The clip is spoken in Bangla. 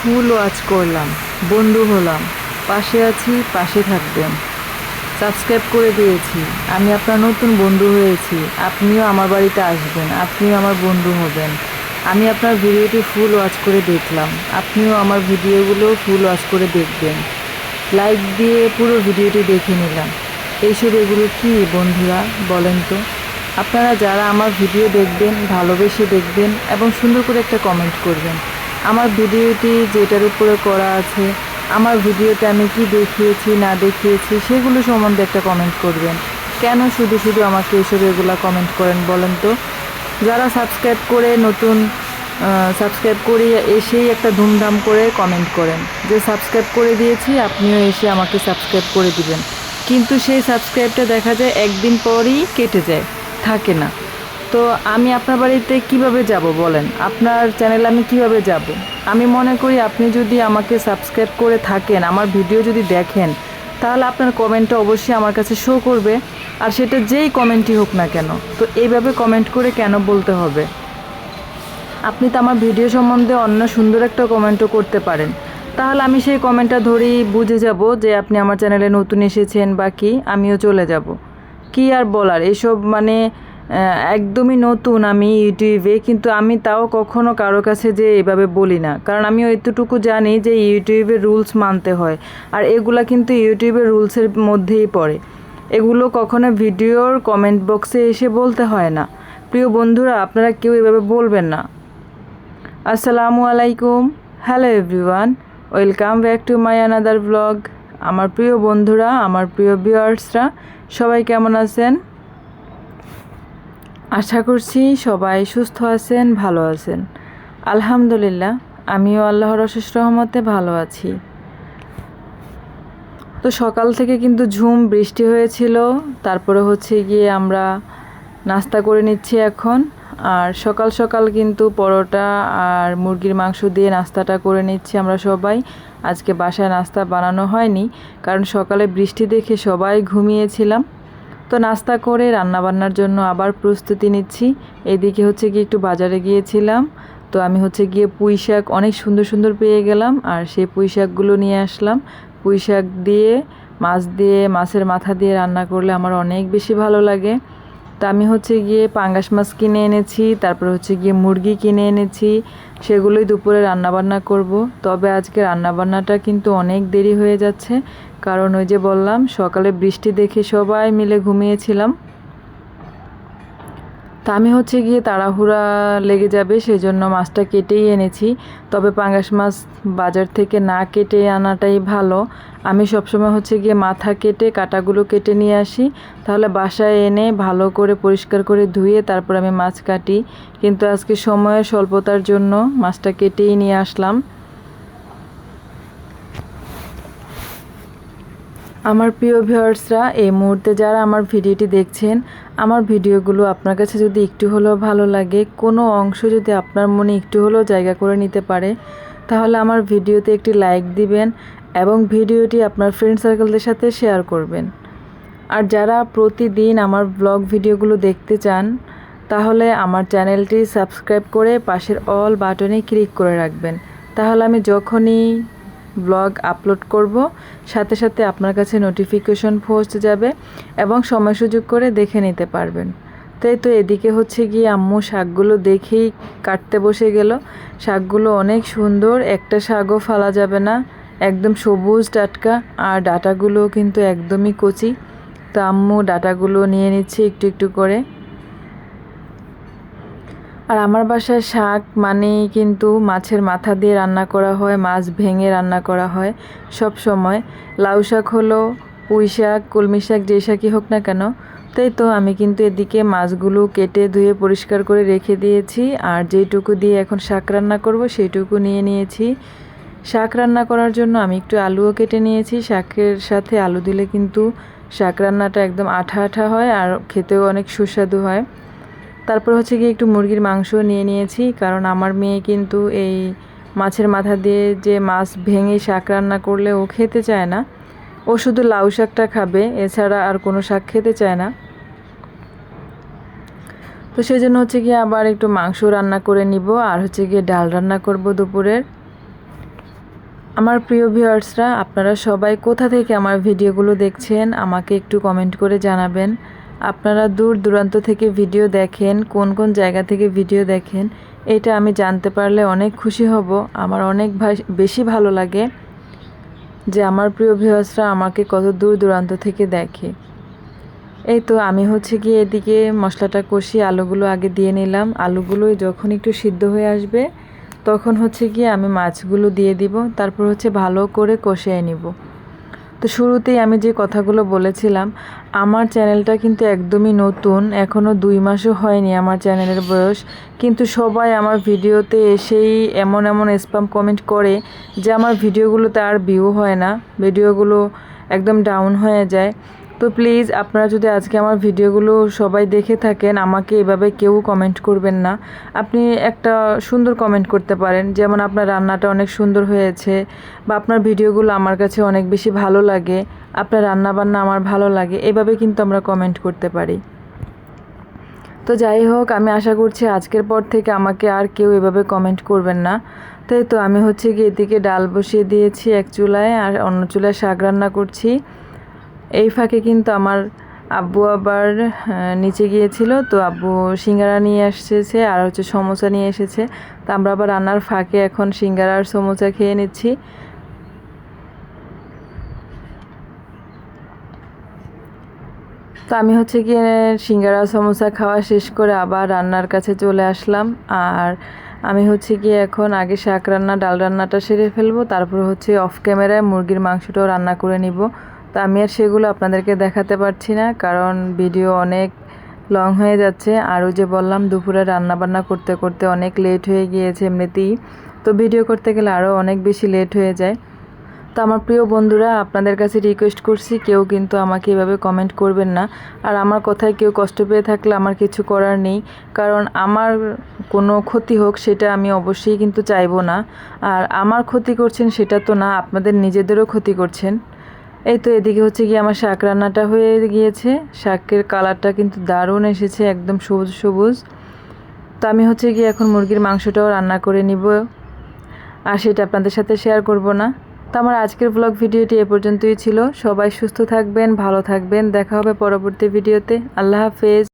ফুল ওয়াচ করলাম, বন্ধু হলাম, পাশে আছি, পাশে থাকবেন। সাবস্ক্রাইব করে দিয়েছি, আমি আপনার নতুন বন্ধু হয়েছি, আপনিও আমার বাড়িতে আসবেন, আপনিও আমার বন্ধু হবেন। আমি আপনার ভিডিওটি ফুল ওয়াচ করে দেখলাম, আপনিও আমার ভিডিওগুলো ফুল ওয়াচ করে দেখবেন। লাইক দিয়ে পুরো ভিডিওটি দেখে নিলাম। এইসব এগুলো কি বন্ধুরা, বলেন তো? আপনারা যারা আমার ভিডিও দেখবেন, ভালোবেসে দেখবেন এবং সুন্দর করে একটা কমেন্ট করবেন। আমার ভিডিওটি যেটার উপরে করা আছে, আমার ভিডিওতে আমি কি দেখিয়েছি, না দেখিয়েছি, সেগুলো সম্বন্ধে একটা কমেন্ট করবেন। কেন শুধু শুধু আমাকে এসব এগুলো কমেন্ট করেন বলেন তো? যারা সাবস্ক্রাইব করে নতুন সাবস্ক্রাইব করে এসেই একটা ধুমধাম করে কমেন্ট করেন। যে সাবস্ক্রাইব করে দিয়েছি, আপনিও এসে আমাকে সাবস্ক্রাইব করে দিবেন। কিন্তু সেই সাবস্ক্রাইবটা দেখা যায় একদিন পরই কেটে যায়, থাকে না। তো আমি আপনার বাড়িতে কীভাবে যাব বলেন? আপনার চ্যানেলে আমি কীভাবে যাব? আমি মনে করি আপনি যদি আমাকে সাবস্ক্রাইব করে থাকেন, আমার ভিডিও যদি দেখেন, তাহলে আপনার কমেন্টটা অবশ্যই আমার কাছে শো করবে। আর সেটা যেই কমেন্টই হোক না কেন, তো এইভাবে কমেন্ট করে কেন বলতে হবে? আপনি তো আমার ভিডিও সম্বন্ধে অন্য সুন্দর একটা কমেন্টও করতে পারেন। তাহলে আমি সেই কমেন্টটা ধরেই বুঝে যাব যে আপনি আমার চ্যানেলে নতুন এসেছেন বা কি, আমিও চলে যাব। কি আর বলার, এসব মানে একদমই নতুন আমি ইউটিউবে, কিন্তু আমি তাও কখনো কারও কাছে যে এভাবে বলি না। কারণ আমি এতটুকু জানি যে ইউটিউবের রুলস মানতে হয়, আর এগুলা কিন্তু ইউটিউবের রুলসের মধ্যেই পড়ে। এগুলো কখনো ভিডিওর কমেন্ট বক্সে এসে বলতে হয় না। প্রিয় বন্ধুরা, আপনারা কেউ এভাবে বলবেন না। আসসালামু আলাইকুম। Hello everyone, welcome back to my another blog. আমার প্রিয় বন্ধুরা, আমার প্রিয় ভিউয়ার্সরা, সবাই কেমন আছেন? আশা করছি সবাই সুস্থ আছেন, ভালো আছেন। আলহামদুলিল্লাহ, আমিও আল্লাহর অশেষ রহমতে ভালো আছি। তো সকাল থেকে কিন্তু ঝুম, বৃষ্টি হয়েছিল। তারপরে হচ্ছে গিয়ে আমরা নাস্তা করে নিচ্ছি এখন। আর সকাল সকাল কিন্তু পরোটা আর মুরগির মাংস দিয়ে নাস্তাটা করে নিচ্ছি আমরা সবাই। আজকে বাসায় নাস্তা বানানো হয়নি, কারণ সকালে বৃষ্টি দেখে সবাই ঘুমিয়েছিলাম। তো নাস্তা করে রান্নাবান্নার জন্য আবার প্রস্তুতি নিচ্ছি। এদিকে হচ্ছে গিয়ে একটু বাজারে গিয়েছিলাম। তো আমি হচ্ছে গিয়ে পুঁই শাক অনেক সুন্দর সুন্দর পেয়ে গেলাম আর সেই পুঁই শাকগুলো নিয়ে আসলাম। পুঁই শাক দিয়ে, মাছ দিয়ে, মাছের মাথা দিয়ে রান্না করলে আমার অনেক বেশি ভালো লাগে। তো আমি হচ্ছে গিয়ে পাঙ্গাস মাছ কিনে এনেছি, তারপর হচ্ছে গিয়ে মুরগি কিনে এনেছি, সেগুলোই দুপুরে রান্নাবান্না করব। তবে আজকে রান্নাবান্নাটা কিন্তু অনেক দেরি হয়ে যাচ্ছে, কারণ ওই যে বললাম, সকালে বৃষ্টি দেখে সবাই মিলে ঘুমিয়েছিলাম। তা আমি হচ্ছে গিয়ে তাড়াহুড়া লেগে যাবে সেই জন্য মাছটা কেটেই এনেছি। তবে পাঙ্গাস মাছ বাজার থেকে না কেটে আনাটাই ভালো। আমি সবসময় হচ্ছে গিয়ে মাথা কেটে কাটাগুলো কেটে নিয়ে আসি। তাহলে বাসায় এনে ভালো করে পরিষ্কার করে ধুয়ে তারপর আমি মাছ কাটি। কিন্তু আজকে সময়ের স্বল্পতার জন্য মাছটা কেটেই নিয়ে আসলাম। আমার প্রিয় ভিউয়ার্সরা, এই মুহূর্তে যারা আমার ভিডিওটি দেখছেন, আমার ভিডিওগুলো আপনার কাছে যদি একটু হলেও ভালো লাগে, কোনো অংশ যদি আপনার মনে একটু হলেও জায়গা করে নিতে পারে, তাহলে আমার ভিডিওতে একটি লাইক দিবেন এবং ভিডিওটি আপনার ফ্রেন্ড সার্কেলদের সাথে শেয়ার করবেন। আর যারা প্রতিদিন আমার ব্লগ ভিডিওগুলো দেখতে চান, তাহলে আমার চ্যানেলটি সাবস্ক্রাইব করে পাশের অল বাটনে ক্লিক করে রাখবেন। তাহলে আমি যখনই ব্লগ আপলোড করব। সাথে সাথে আপনার কাছে নোটিফিকেশন পৌঁছে যাবে এবং সময় সুযোগ করে দেখে নিতে পারবেন। তাই তো এদিকে হচ্ছে গিয়ে আম্মু শাকগুলো দেখেই কাটতে বসে গেল। শাকগুলো অনেক সুন্দর, একটা শাকও ফালা যাবে না, একদম সবুজ টাটকা, আর ডাটাগুলো কিন্তু একদমই কচি। তো আম্মু ডাটাগুলো নিয়ে নিচ্ছে একটু একটু করে। আর আমার বাসায় শাক মানেই কিন্তু মাছের মাথা দিয়ে রান্না করা হয়, মাছ ভেঙে রান্না করা হয় সব সময়। লাউ শাক হলো, পুঁই শাক, কলমি শাক, যে শাকই হোক না কেন, তাই তো আমি কিন্তু এদিকে মাছগুলো কেটে ধুয়ে পরিষ্কার করে রেখে দিয়েছি আর যেইটুকু দিয়ে এখন শাক রান্না করব সেইটুকু নিয়ে নিয়েছি। শাক রান্না করার জন্য আমি একটু আলুও কেটে নিয়েছি, শাকের সাথে আলু দিলে কিন্তু শাক রান্নাটা একদম আঠা আঠা হয় আর খেতেও অনেক সুস্বাদু হয়। তারপর হচ্ছে গিয়ে একটু মুরগির মাংস নিয়ে নিয়েছি, কারণ আমার মেয়ে কিন্তু এই মাছের মাথা দিয়ে যে মাছ ভেঙে শাক রান্না করলে ও খেতে চায় না। ও শুধু লাউ শাকটা খাবে, এছাড়া আর কোনো শাক খেতে চায় না। তো সেই জন্য হচ্ছে গিয়ে আবার একটু মাংস রান্না করে নিব, আর হচ্ছে গিয়ে ডাল রান্না করব দুপুরের। আমার প্রিয় ভিউয়ার্সরা, আপনারা সবাই কোথা থেকে আমার ভিডিওগুলো দেখছেন, আমাকে একটু কমেন্ট করে জানাবেন। আপনারা দূর দূরান্ত থেকে ভিডিও দেখেন, কোন কোন জায়গা থেকে ভিডিও দেখেন, এটা আমি জানতে পারলে অনেক খুশি হব। আমার অনেক বেশি ভালো লাগে যে আমার প্রিয় ভিউয়ার্সরা আমাকে কত দূর দূরান্ত থেকে দেখে। এই তো আমি হচ্ছে গিয়ে এদিকে মশলাটা কষিয়ে আলুগুলো আগে দিয়ে নিলাম। আলুগুলো যখন একটু সিদ্ধ হয়ে আসবে, তখন হচ্ছে গিয়ে আমি মাছগুলো দিয়ে দিব। তারপর হচ্ছে ভালো করে কষিয়ে নিব। তো শুরুতেই আমি যে কথাগুলো বলেছিলাম, আমার চ্যানেলটা কিন্তু একদমই নতুন এখনও দুই মাসও হয়নি আমার চ্যানেলের বয়স, কিন্তু সবাই আমার ভিডিওতে এসেই এমন এমন স্প্যাম কমেন্ট করে যে আমার ভিডিওগুলোতে আর ভিউ হয় না, ভিডিওগুলো একদম ডাউন হয়ে যায়। তো প্লিজ আপনারা যদি আজকে আমার ভিডিওগুলো সবাই দেখে থাকেন, আমাকে এভাবে কেউ কমেন্ট করবেন না। আপনি একটা সুন্দর কমেন্ট করতে পারেন, যেমন আপনার রান্নাটা অনেক সুন্দর হয়েছে বা আপনার ভিডিওগুলো আমার কাছে অনেক বেশি ভালো লাগে, আপনার রান্না বান্না আমার ভালো লাগে, এভাবে কিন্তু আমরা কমেন্ট করতে পারি। তো যাই হোক, আমি আশা করছি আজকের পর থেকে আমাকে আর কেউ এভাবে কমেন্ট করবেন না। তাই তো আমি হচ্ছে কি এদিকে ডাল বসিয়ে দিয়েছি এক চুলায়, আর অন্য চুলায় শাক রান্না করছি। এই ফাঁকে কিন্তু আমার আব্বু আবার নিচে গিয়েছিল। তো আব্বু সিঙ্গারা নিয়ে এসেছে আর হচ্ছে সমোসা নিয়ে এসেছে। তো আমরা আবার রান্নার ফাঁকে এখন সিঙ্গারা আর সমোসা খেয়ে নিচ্ছি। তো আমি হচ্ছে গিয়ে সিঙ্গারা, সমোসা খাওয়া শেষ করে আবার রান্নার কাছে চলে আসলাম। আর আমি হচ্ছে গিয়ে এখন আগে শাক রান্না, ডাল রান্নাটা সেরে ফেলব। তারপর হচ্ছে অফ ক্যামেরায় মুরগির মাংসটাও রান্না করে নিব। তো আমি আর সেগুলো আপনাদেরকে দেখাতে পারছি না, কারণ ভিডিও অনেক লং হয়ে যাচ্ছে। আর ওই যে বললাম, দুপুরে রান্না বান্না করতে করতে অনেক লেট হয়ে গিয়েছে এমনিতেই। তো ভিডিও করতে গেলে আরও অনেক বেশি লেট হয়ে যায়। তো আমার প্রিয় বন্ধুরা, আপনাদের কাছে রিকোয়েস্ট করছি, কেউ কিন্তু আমাকে এভাবে কমেন্ট করবেন না। আর আমার কথায় কেউ কষ্ট পেয়ে থাকলে আমার কিছু করার নেই, কারণ আমার কোনো ক্ষতি হোক সেটা আমি অবশ্যই কিন্তু চাইব না। আর আমার ক্ষতি করছেন সেটা তো না, আপনাদের নিজেদেরও ক্ষতি করছেন। এই তো এদিকে হচ্ছে গিয়ে আমার শাক রান্নাটা হয়ে গিয়েছে। শাকের কালারটা কিন্তু দারুণ এসেছে, একদম সবুজ সবুজ। তো আমি হচ্ছে গিয়ে এখন মুরগির মাংসটাও রান্না করে নিব। আর সেটা আপনাদের সাথে শেয়ার করব না। তো আমার আজকের ব্লগ ভিডিওটি এ পর্যন্তই ছিল। সবাই সুস্থ থাকবেন, ভালো থাকবেন। দেখা হবে পরবর্তী ভিডিওতে। আল্লাহ হাফেজ।